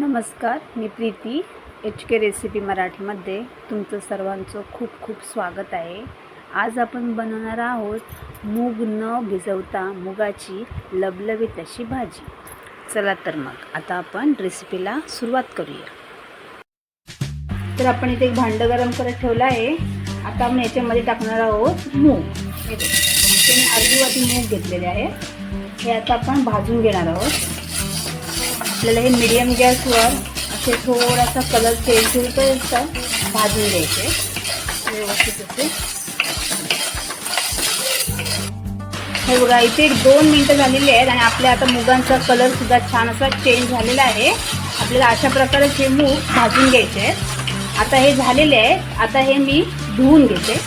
नमस्कार मी Preeti. H K recipe मराठीमध्ये तुमचं सर्वांचं खूप खूप स्वागत आहे. आज आपण बनवणार आहोत मूग न भिजवता मुगाची लबलबीत अशी भाजी. चला तर मग आता आपण रेसिपीला सुरुवात करूया. तर आपण इथे एक भांडं गरम करत ठेवलं आहे. आता आपण याच्यामध्ये टाकणार आहोत मूग. हे अर्धी वाटी मूग घेतलेले आहे. हे आता आपण भाजून घेणार आहोत. आपल्याला हे मिडियम गॅसवर असे थोडासा कलर चेंज होईपर्यंत भाजून द्यायचे व्यवस्थित असे. हे बघा इथे एक दोन मिनटं झालेली आहेत आणि आपल्या आता मुगांचा कलर सुद्धा छान असा चेंज झालेला आहे. आपल्याला अशा प्रकारे हे मूग भाजून घ्यायचे आहेत. आता हे झालेले आहेत. आता हे मी धुवून घेते.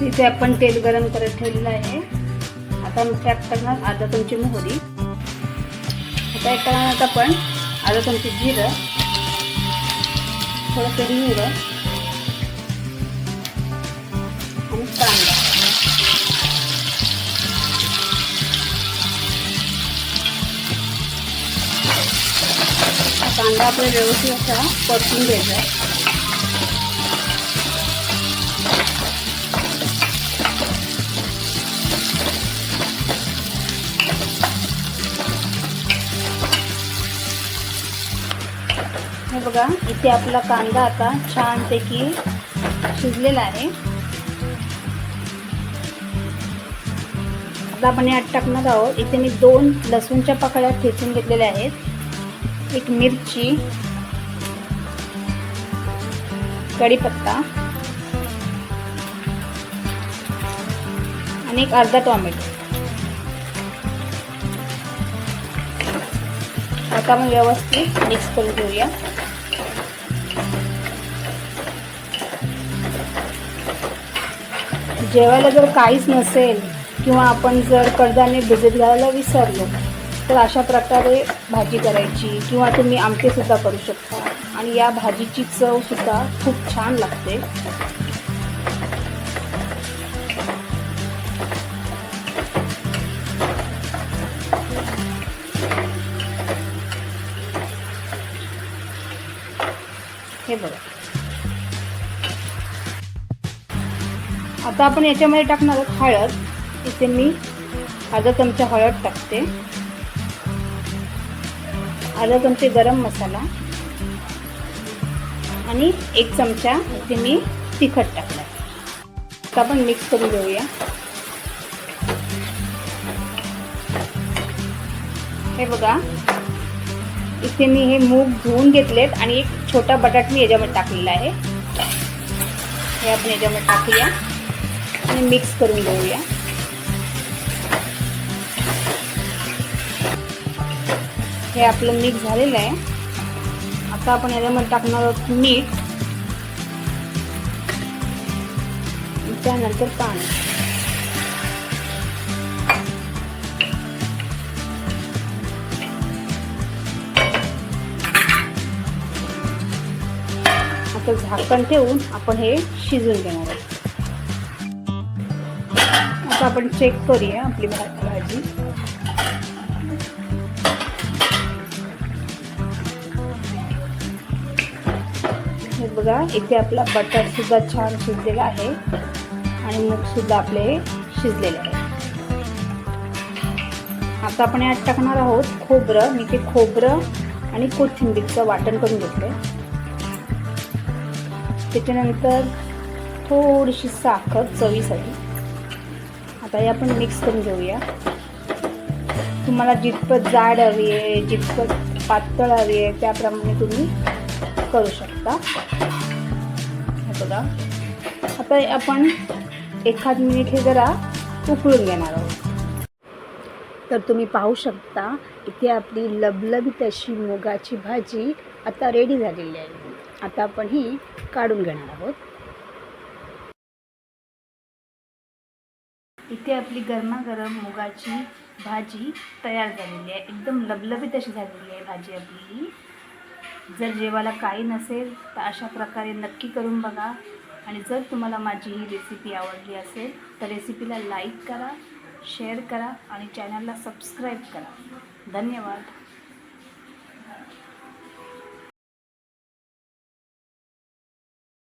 तिथे आपण तेल गरम करत ठेवलेलं आहे. आता मी त्यात करणार अर्धा तुमची मोहरी. काय करणार आपण अर्धा चमचे जिरं. थोडंसं हिंग. आणि कांदा. कांदा आपल्याला व्यवस्थित असा परतून घ्यायचा. बघा इथे आपला कांदा आता छानपैकी शिजलेला आहे. आता आपण यात टाकणार आहोत. इथे मी दोन लसूणच्या पाकळ्या ठेचून घेतलेल्या आहेत. एक मिरची कढीपत्ता आणि एक अर्धा टॉमॅटो. आता आपण व्यवस्थित मिक्स करून घेऊया. जेवायला जर काहीच नसेल किंवा आपण जर कडधान्य भिजत घालायला विसरलो तर अशा प्रकारे भाजी करायची किंवा तुम्ही आमटेसुद्धा करू शकता. आणि या भाजीची चवसुद्धा खूप छान लागते. हे बघा. आता आपण याच्यामध्ये टाकणार आहोत हळद. इथे मी अर्धा चमचा हळद टाकते. अर्धा चमचे गरम मसाला. आणि एक चमचा इथे मी तिखट टाकला आता आपण मिक्स करून घेऊया. हे बघा. इथे मी हे मूग धुवून घेतलेत आणि एक छोटा बटाट मी याच्यामध्ये टाकलेला आहे. हे आपण याच्यामध्ये टाकूया. आणि मिक्स करून घेऊया. हे आपलं मिक्स झालेलं आहे. आता आपण याच्यामध्ये टाकणार आहोत मीठ. त्यानंतर पाणी. आता झाकण ठेवून आपण हे शिजून घेणार आहोत. आता आपण चेक करूया आपली भाजी. हे बघा इथे आपला बटर सुद्धा छान शिजलेला आहे आणि मूग सुद्धा आपले शिजलेले आहे. आता आपण यात टाकणार आहोत खोबरं. मी ते खोबरं आणि कोथिंबीरचं वाटण करून घेतलंय. त्याच्यानंतर थोडीशी साखर चवीसाठी. आता हे आपण मिक्स करून घेऊया. तुम्हाला जितपत जाड हवी आहे जितपत पातळ हवी आहे त्याप्रमाणे तुम्ही करू शकता. बघा. आता आपण एखाद मिनिट हे जरा उकळून घेणार आहोत. तर तुम्ही पाहू शकता इथे आपली लबलबीत अशी मुगाची भाजी आता रेडी झालेली आहे. आता आपण ही काढून घेणार आहोत. इथे आपली गरमागरम मुगाची भाजी तयार झालेली आहे. एकदम लबलबीत अशी झालेली आहे भाजी आपली. ही जर जेवायला काही नसेल तर अशा प्रकारे नक्की करून बघा. आणि जर तुम्हाला माझी ही रेसिपी आवडली असेल तर रेसिपीला लाईक करा शेअर करा आणि चॅनलला सबस्क्राईब करा. धन्यवाद.